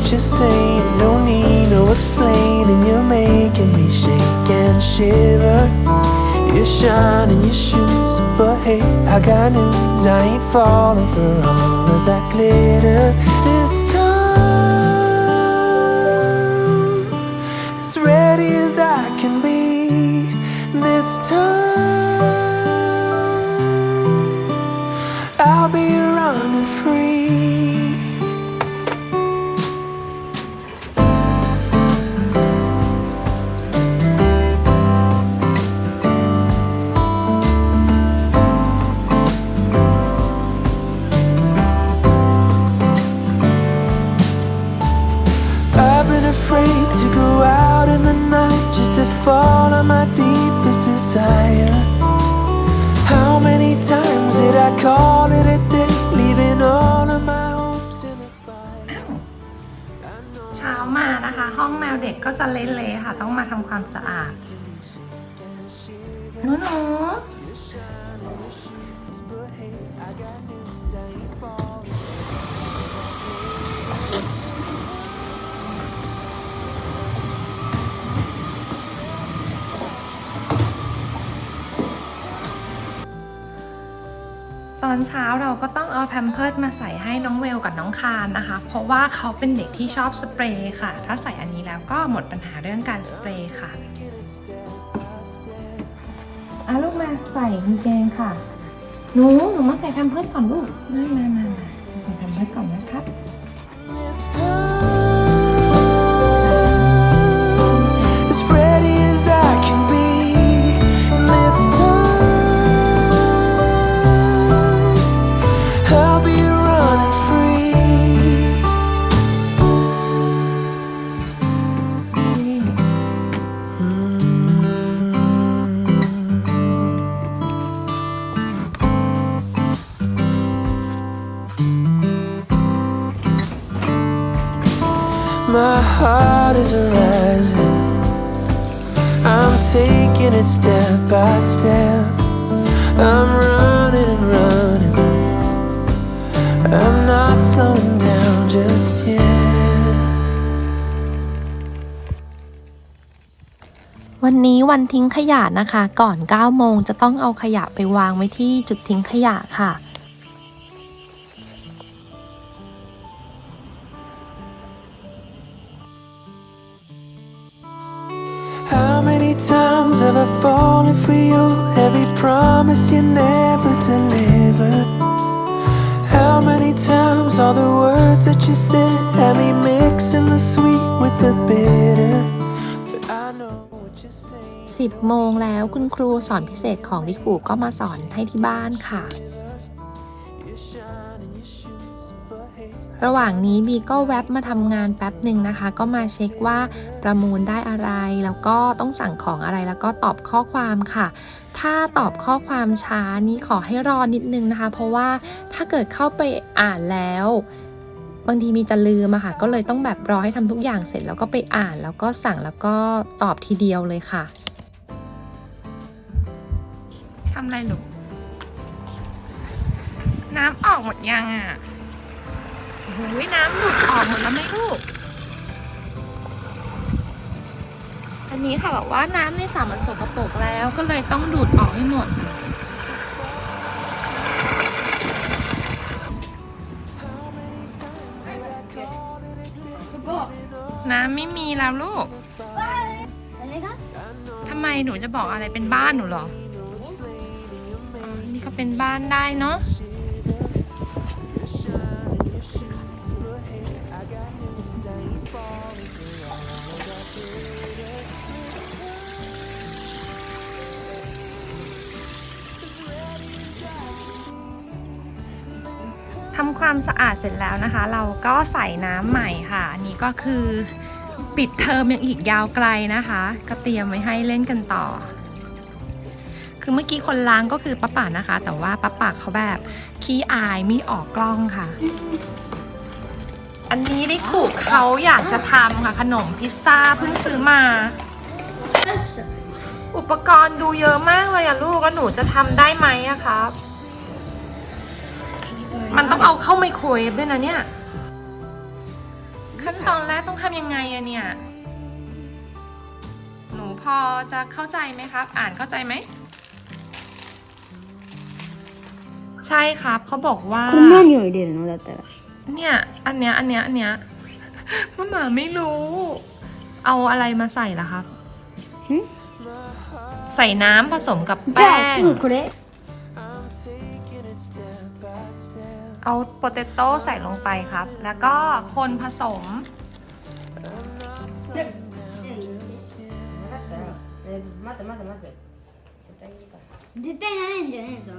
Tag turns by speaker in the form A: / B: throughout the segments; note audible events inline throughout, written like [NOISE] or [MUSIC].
A: what you're saying, no need, no explaining. You're making me shake and shiver. You're shining your shoes, but hey, I got news. I ain't falling for all of that glitter this time. As ready as I can be this time.
B: ด็กก็จะเละๆค่ะ ต้องมาทำความสะอาดหนูหนู ตอนเช้าเราก็ต้องเอาแพมเพิร์ดมาใส่ให้น้องเวลกับน้องคานนะคะ เพราะว่าเขาเป็นเด็กที่ชอบสเปรย์ค่ะ ถ้าใส่อันนี้แล้วก็หมดปัญหาเรื่องการสเปรย์ค่ะอะลูกมาใส่กางเกงค่ะ หนูหนูมาใส่แพมเพิร์ดก่อนลูกมามามามาใส่แพมเพิร์ดก่อนนะครับ
A: it step by step. I'm running and running. I'm not slowing down just yet.
C: วันนี้วันทิ้งขยะนะคะ ก่อน 9 โมงจะต้องเอาขยะไปวางไว้ที่จุดทิ้งขยะค่ะ
A: times have I fallen for you? Every promise you never delivered. How many times are the words that you said had me mixing the sweet with the bitter? But I know what you're saying.
C: 10โมงแล้วคุณครูสอนพิเศษของดิคูก็มาสอนให้ที่บ้านค่ะ ระหว่างนี้บีก็แวบมาทำงานแป๊บหนึ่งนะคะ ก็มาเช็คว่าประมูลได้อะไร แล้วก็ต้องสั่งของอะไรแล้วก็ตอบข้อความค่ะ ถ้าตอบข้อความช้านี้ขอให้รอนิดนึงนะคะ เพราะว่าถ้าเกิดเข้าไปอ่านแล้วบางทีมีจะลืมอะค่ะ ก็เลยต้องแบบรอให้ทำทุกอย่างเสร็จแล้วก็ไปอ่านแล้วก็สั่งแล้วก็ตอบทีเดียวเลยค่ะ
B: ทำอะไรหนูน้ำออกหมดยังอะ โอ้โหน้ำหลุดออกหมดแล้วไหมลูก อันนี้ค่ะแบบว่าน้ำในสระมันสกปรกแล้วก็เลยต้องดูดออกให้หมด น้ำไม่มีแล้วลูก ทำไมหนูจะบอกอะไรเป็นบ้านหนูเหรออ๋อนี่ก็เป็นบ้านได้เนาะ ความสะอาดเสร็จแล้วนะคะ เราก็ใส่น้ำใหม่ค่ะ อันนี้ก็คือปิดเทอมยังอีกยาวไกลนะคะ ก็เตรียมไว้ให้เล่นกันต่อ คือเมื่อกี้คนล้างก็คือป้าป่านะคะ แต่ว่าป้าป่าเขาแบบขี้อายม่ออกกล้องค่ะ อันนี้ได้ขู่เขาอยากจะทำค่ะ ขนมพิซซ่าเพิ่งซื้อมา อุปกรณ์ดูเยอะมากเลยอะลูกแล้วหนูจะทำได้ไหมอะครับ มันต้องเอาเข้าไมโครเวฟด้วยนะเนี่ย ขั้นตอนแรกต้องทำยังไงอะเนี่ย หนูพอจะเข้าใจไหมครับ อ่านเข้าใจไหม ใช่ครับเขาบอกว่า
D: これ何を入れるのだったら
B: เนี่ย อันเนี้ย อันเนี้ย อันเนี้ย มันหมาไม่รู้ เอาอะไรมาใส่ล่ะครับ
D: หึ
B: ใส่น้ำผสมกับ
D: じ
B: แป้
D: ゃあ
B: ง
D: 今日これ
B: เอาโปเตโต้ใส่ลงไปครับ แล้วก็คนผสม
D: 待って待って待って絶対なれんじゃねえぞ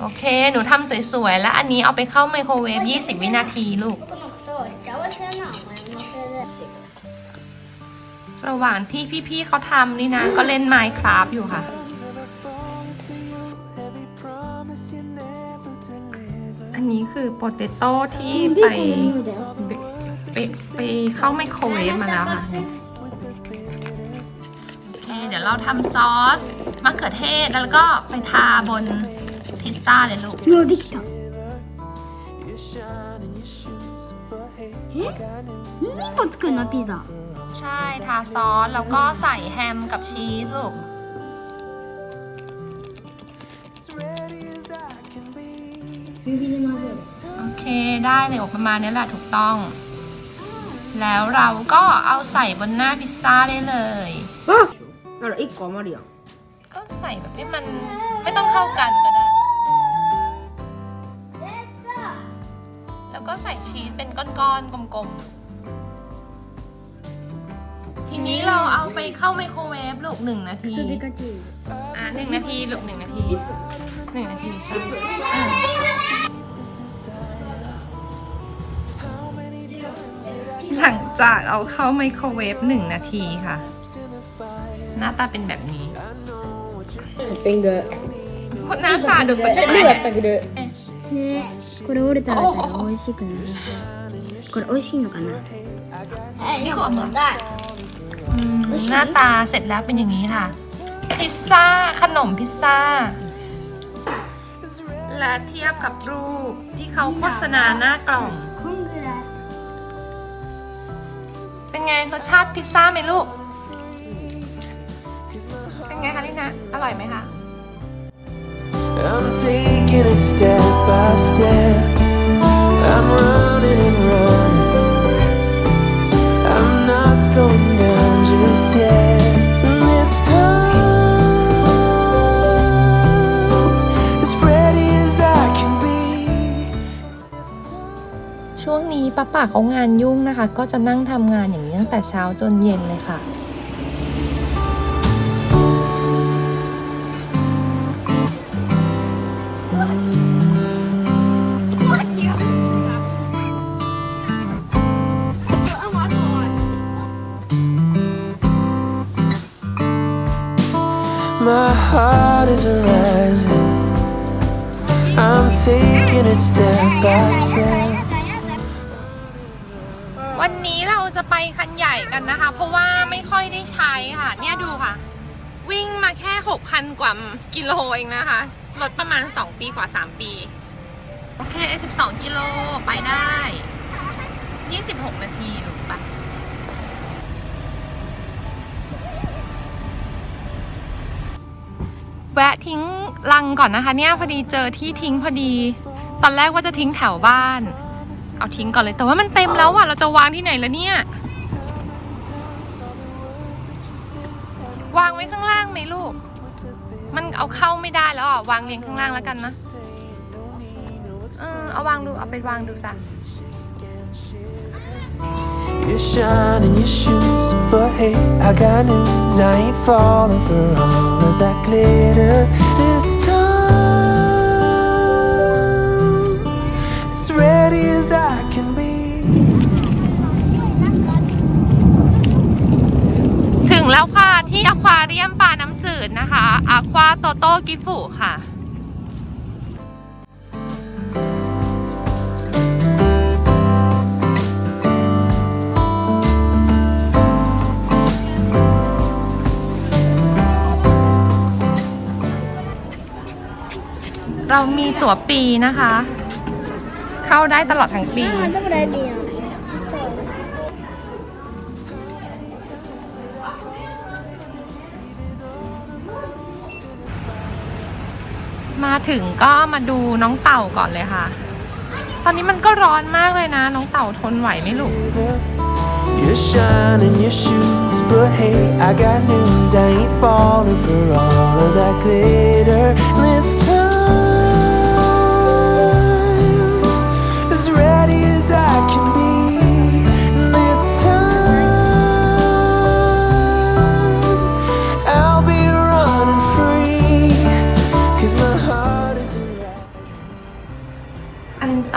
B: โอเค หนูทำสวยๆ แล้วอันนี้เอาไปเข้าไมโครเวฟ 20 วินาทีลูก
D: 僕のことを幸せなお前のせいで
B: ระหว่างที่พี่ๆเขาทำนี่นะ ก็เล่นไมค์คราฟอยู่ค่ะ อันนี้คือโปเตโต้ที่ไปไปไปเข้าไมโครเวฟมาแล้วค่ะ โอเค เดี๋ยวเราทำซอสมะเขือเทศแล้วก็ไปทาบนพิซซ่าเลยลูก
D: もうできた
A: You're shining your shoes, but hey, I got news.
D: 2個作るのピザ
B: ใช่ทาซอสแล้วก็ใส่แฮมกับชีสลูก โอเคได้เลยประมาณนี้แหละถูกต้อง แล้วเราก็เอาใส่บนหน้าพิซซ่าได้เลย
D: เราอีกกอมาเดียว
B: ก็ใส่แบบให้มันไม่ต้องเข้ากันก็ได้ แล้วก็ใส่ชีสเป็นก้อนๆกลมๆ ทีนี้เราเอาไปเข้าไมโครเวฟลูกหนึ่งนาทีอะหนึ่งนาทีลูกหนึ่งนาทีหนึ่งนาทีใช่ จากเอาเข้าไมโครเวฟหนึ่งนาทีค่ะ
A: glimpse in the fire?
B: หน้าตาเป็นแบบนี้
A: I know what you're
D: トッピング
B: หน้าตาดูเป็น
D: え
B: แปล
D: どうや
B: ก
D: ったけどねこれ折れたら美味しくなるこれ美味しいのかな
B: นี่คือเอามาอืมหน้าตาเสร็จแล้วเป็นอย่างนี้ค่ะ พิซซ่า ขนมพิซซ่า และเทียบกับรูปที่เขาโฆษณาหน้ากล่อง เป็นไงรสชาติพิซซ่าไหมลูก เป็นไงคะลินะ อร่อยไหมคะ
A: I'm taking it step by step. I'm running and running. I'm not slowing down just yet. This time,
C: นี้ป้าป่าเขางานยุ่งนะคะ ก็จะนั่งทำงานอย่างนี้ตั้งแต่เช้าจนเย็นเลยค่ะ
A: I'm taking it step by step.
B: คันใหญ่กันนะคะ เพราะว่าไม่ค่อยได้ใช้ค่ะ เนี่ยดูค่ะ วิ่งมาแค่ 6,000 กว่ากิโลเองนะคะรถประมาณ 2 ปีกว่า 3 ปี โอเค 12 กิโลไปได้ 26 นาทีลูกไปแวะทิ้งลังก่อนนะคะ เนี่ยพอดีเจอที่ทิ้งพอดี ตอนแรกว่าจะทิ้งแถวบ้าน เอาทิ้งก่อนเลยแต่ว่ามันเต็มแล้วอะเราจะวางที่ไหนแล้วเนี่ย วางไว้ข้างล่างไหมลูก มันเอาเข้าไม่ได้แล้วอะวางเรียงข้างล่างแล้วกันนะเออเอาวางดูเอาไปวางดูซะ
A: You're shining your shoes, but hey, I got news. I ain't falling for all of that glitter this time. As ready as I
B: แล้วค่ะที่อควาเรียมปลาน้ำจืดนะคะอควาโตโต้กิฟุค่ะเรามีตั๋วปีนะคะ เข้าได้ตลอดทั้งปี มาถึงก็มาดูน้องเต่าก่อนเลยค่ะ ตอนนี้มันก็ร้อนมากเลยนะ น้องเต่าทนไหวไหมลูก
A: You're shining your shoes, but hey, I got news. I ain't falling for all of that glitter Let's turn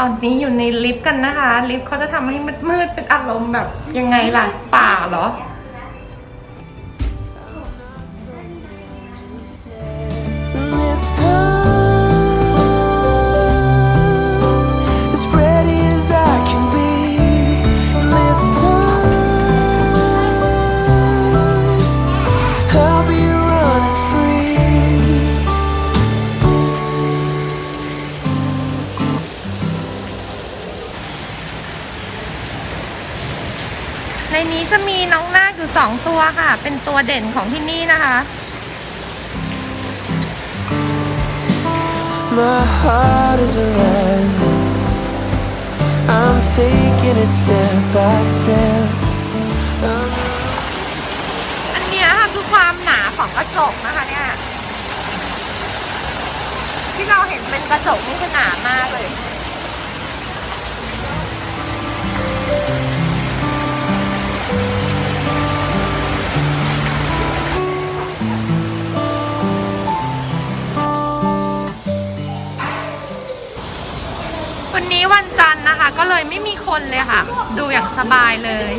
B: อนตอนนี้อยู่ในลิฟต์กันนะคะ ลิฟต์เขาจะทำให้มืดๆเป็นอารมณ์แบบยังไงล่ะป่าเหรอ ค่ะ เป็นตัวเด่นของที่นี่นะคะ
A: My heart is rising. I'm taking it step by step. I'm
B: อันเนี้ยค่ะคือความหนาของกระจกนะคะเนี่ย ที่เราเห็นเป็นกระจกนี่คือหนามากเลย ม่มีคนเลยค่ะ ดูอย่างสบายเลย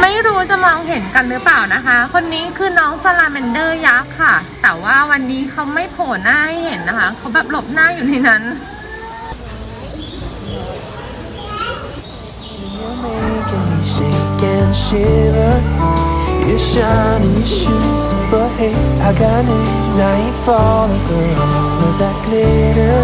B: ไม่รู้จะมองเห็นกันหรือเปล่านะคะ คนนี้คือน้องซาลาเมนเดอร์ยักษ์ค่ะ แต่ว่าวันนี้เขาไม่โผล่หน้าให้เห็นนะคะ เขาแบบหลบหน้าอยู่ในนั้น
A: You're making me shake and shiver. You're shining your shoes, but hey, I got news. I ain't falling for all of that glitter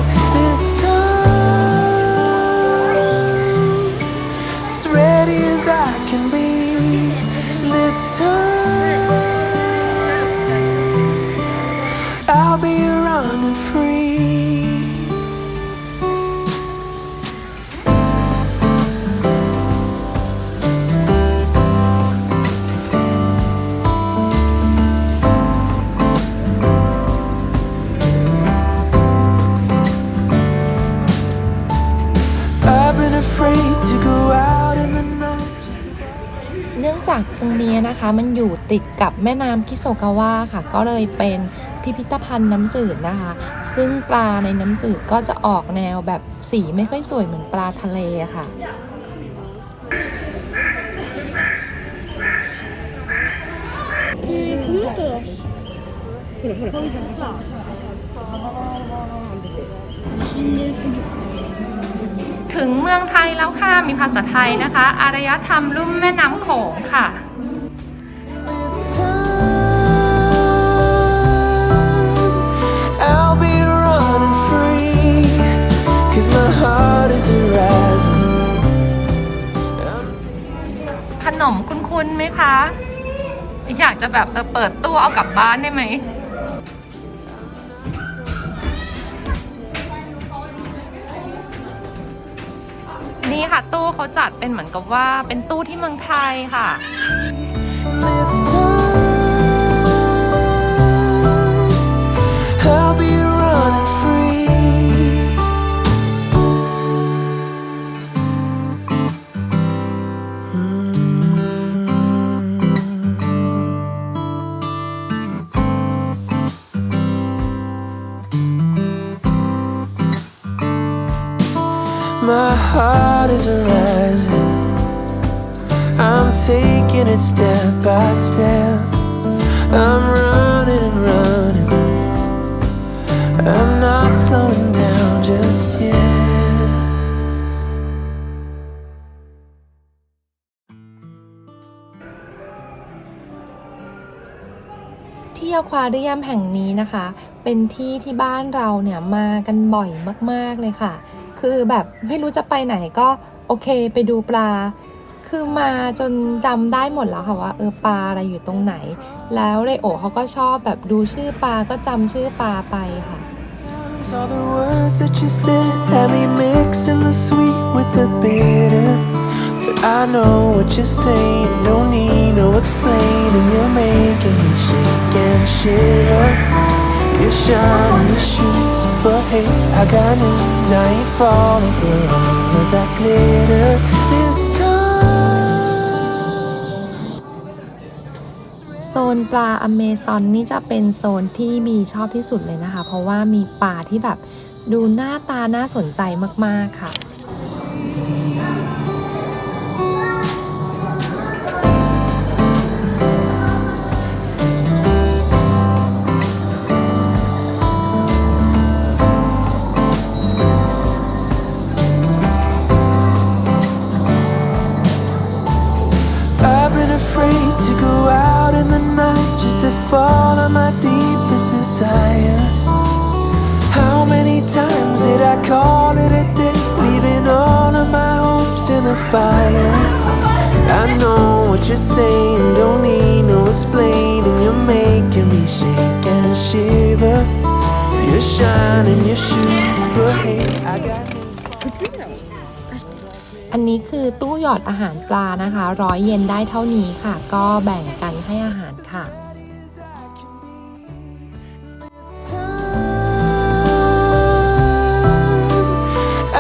C: ติดกับแม่น้ำคิโซกาวะค่ะ ก็เลยเป็นพิพิธภัณฑ์น้ำจืดนะคะ ซึ่งปลาในน้ำจืดก็จะออกแนวแบบสีไม่ค่อยสวยเหมือนปลาทะเลค่ะ
B: ถึงเมืองไทยแล้วค่ะ มีภาษาไทยนะคะ อารยธรรมลุ่มแม่น้ำโขงค่ะ
A: Cause my heart is rising. I'm
B: ขนมคุ้นๆไหมคะ อยากจะแบบเออเปิดตู้เอากลับบ้านได้ไหม นี่ค่ะตู้เขาจัดเป็นเหมือนกับว่าเป็นตู้ที่เมืองไทยค่ะ
A: This time, I'll be heart is rising. I'm taking it step by step. I'm running and running. I'm not slowing down just yet.
C: ที่อควาเรียมแห่งนี้นะคะ เป็นที่ที่บ้านเราเนี่ยมากันบ่อยมากๆเลยค่ะ คือแบบไม่รู้จะไปไหนก็โอเคไปดูปลา คือมาจนจำได้หมดแล้วค่ะว่าเออปลาอะไรอยู่ตรงไหน แล้วเรโอเขาก็ชอบแบบดูชื่อปลาก็จำชื่อปลาไปค่ะ
A: all the words that you said had me mixing the sweet with the bitter. But I know what you're saying, don't need no explaining. You're making me shake and shiver. You're shining your shoes, but hey, I got news. I ain't falling for all of that glitter this time.
C: โซนปลาอเมซอนนี่จะเป็นโซนที่มีชอบที่สุดเลยนะคะ เพราะว่ามีปลาที่แบบดูหน้าตาน่าสนใจมากๆค่ะ
A: afraid to go out in the night just to fall on my deepest desire. How many times did I call it a day, leaving all of my hopes in the fire? I know what you're saying, don't need no explaining. You're making me shake and shiver. You're shining your shoes, but hey, I got.
C: อันนี้คือตู้หยอดอาหารปลานะคะ ร้อยเยนได้เท่านี้ค่ะ ก็แบ่งกันให้อาหารค่ะ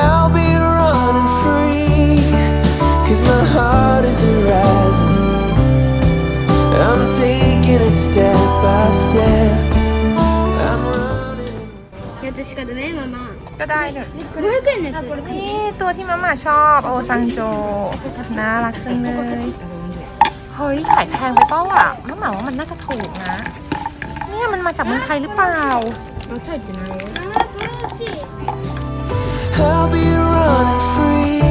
A: I'll be running
D: やつしかダメママ
B: ก็ได้เนี่ย
D: 500円のやつ
B: นี่ตัวที่มาม่าชอบโอซังโจ น่ารักจังเลย เฮ้ยขายแพงไปเปล่าอ่ะมาม่าว่ามันน่าจะถูกนะ เนี่ยมันมาจากเมืองไทยหรือเปล่า
D: あーこれ欲しい
A: I'll be running free.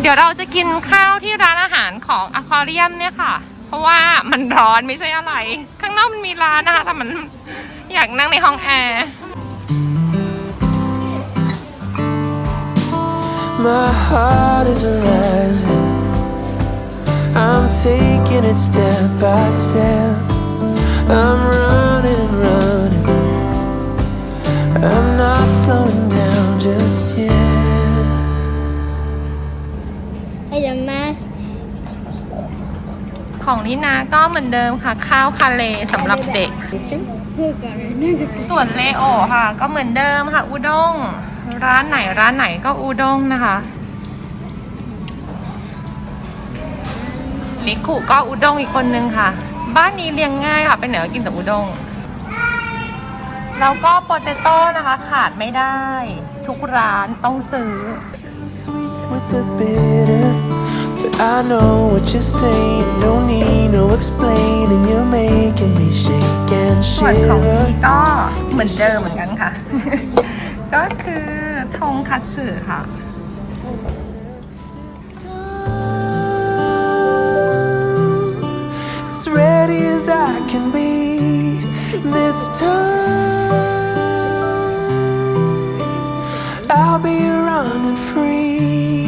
B: เดี๋ยวเราจะกินข้าวที่ร้านอาหารของอควาเรียมเนี่ยค่ะ เพราะว่ามันร้อนไม่ใช่อะไร ข้างนอกมันมีร้านนะคะแต่มันอยากนั่งในห้องแอร์
A: My heart is rising. I'm taking it step by step. I'm running and running. I'm not slowing down just yet.
D: ไอ้ดมา
B: ของนินาก็เหมือนเดิมค่ะ ข้าวคาเลสำหรับเด็ก ส่วนเลโอค่ะ ก็เหมือนเดิมค่ะ อุด้งร้านไหนร้านไหนก็อุด้งนะคะลิคุก็อุด้งอีกคนนึงค่ะ บ้านนี้เลี้ยงง่ายค่ะไปไหนก็กินแต่อุด้งแล้วก็โปเตโต้นะคะขาดไม่ได้ ทุกร้านต้องซื้อ
A: I know what you're saying. Don't need no explaining. You're making me shake and
B: ส่วนของ
A: shiver.
B: นี้ก็เหมือนเดิมเหมือนกันค่ะ ก็คือทงคัตสึค่ะ [LAUGHS]
A: As ready as I can be this time. I'll be running free.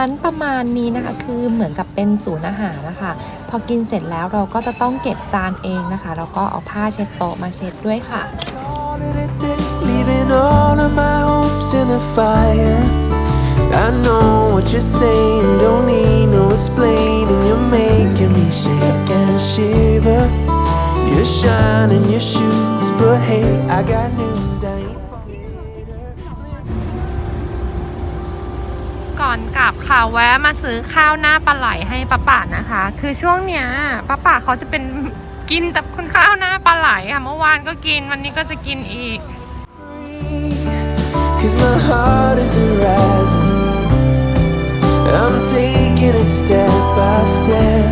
A: า
C: นประมาณนี้นะคะ คือเหมือนกับเป็นศูนย์อาหารนะคะ พอกินเสร็จแล้วเราก็จะต้องเก็บจานเองนะคะ แล้วก็เอาผ้าเช็ดโต๊ะมาเช็ดด้วยค่ะ
A: Call it a day, leaving all of my hopes in the fire. I know what you're saying, don't need no explaining. You're making me shake and shiver. You're shining your shoes, but hey, I got news.
B: อนกลับค่ะแวะมาซื้อข้าวหน้าปลาไหลให้ป้าป่านะคะ คือช่วงเนี้ยป้าป่าเขาจะเป็นกินแต่คุณข้าวหน้าปลาไหลค่ะเมื่อวานก็กินวันนี้ก็จะกินอีก
A: Cause my heart is rising. I'm taking it step by step.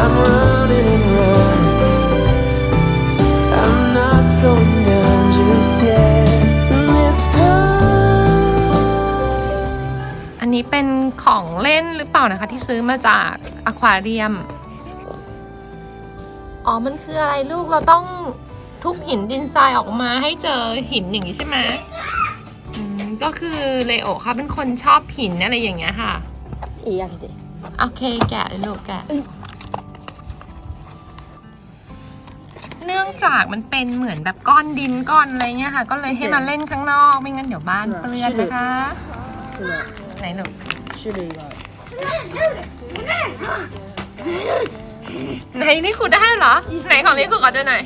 A: I'm running and running. I'm not slowing down just yet. This time.
B: นี้เป็นของเล่นหรือเปล่านะคะ ที่ซื้อมาจากอะควาเรียม อ๋อ มันคืออะไรลูกเราต้องทุบหินดินทรายออกมาให้เจอหินอย่างนี้ใช่ไหมก็คือเลโอค่ะเป็นคนชอบหินอะไรอย่างเงี้ยค่ะ
D: อีกอย่างเดี
B: โอเคแกะลูกแกะ เนื่องจากมันเป็นเหมือนแบบก้อนดินก้อนอะไรเงี้ยค่ะ ก็เลยให้มาเล่นข้างนอกไม่งั้นเดี๋ยวบ้านเปื้อนนะคะ。 ไหนลูก
D: 種類が
B: ไหนนี่ขูได้เหรอ ไหนของนี่ขูขอดูหน่อย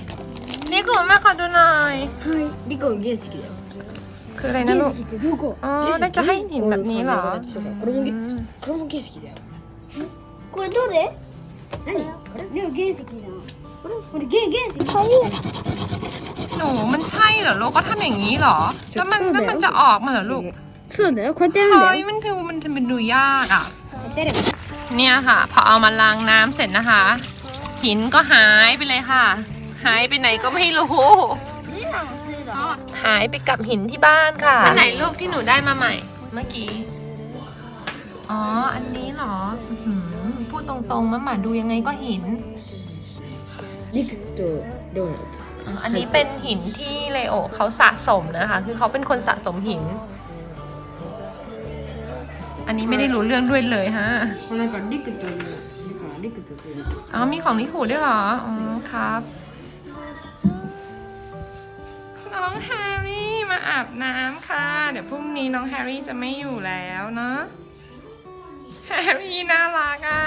B: นี่ขูมาขอดูหน่อย
D: はいリコ原石だよ
B: คืออะไรนะลูก
D: 原石ってどこ
B: อ๋อน่าจะให้เห็นแบบนี้เหรอ
D: これも
B: อืม
D: これも原石だよこれどれ何これでも原石だこれこれ原原石かわいい
B: หนูมันใช่เหรอลูกก็ทำอย่างนี้เหรอแล้วมันแล้วมันจะออกมาเหรอลูก
D: そうだよこうやってやるん
B: เฮ้
D: だ
B: ย
D: よ
B: มันคือมันทำเป็นดูยากอ่ะ
D: やってやれば
B: เนี่ยค่ะ พอเอามาล้างน้ำเสร็จนะคะ หินก็หายไปเลยค่ะ หายไปไหนก็ไม่รู้
D: 今のせいだ
B: หายไปกับหินที่บ้านค่ะ อันไหนลูกที่หนูได้มาใหม่ เมื่อกี้ อ๋อ อันนี้เหรออื้อหือพูดตรงๆมาหมาดูยังไงก็หิน
D: リクとドーナツ
B: อ๋ออันนี้เป็นหินที่เลโอเขาสะสมนะคะ คือเขาเป็นคนสะสมหิน อันนี้ไม่ได้รู้เรื่องด้วยเลยฮะ
D: これなんかリクというだからリクとドーナツ
B: อ๋อมีของลิขูด้วยเหรอ อ๋อครับ น้องแฮร์รี่มาอาบน้ำค่ะ เดี๋ยวพรุ่งนี้น้องแฮร์รี่จะไม่อยู่แล้วเนาะ แฮร์รี่น่ารักอ่ะ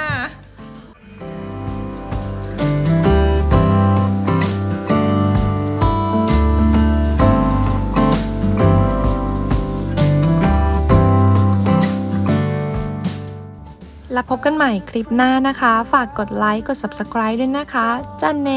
C: แล้วพบกันใหม่คลิปหน้านะคะ ฝากกดไลค์ กด subscribe ด้วยนะคะจันเน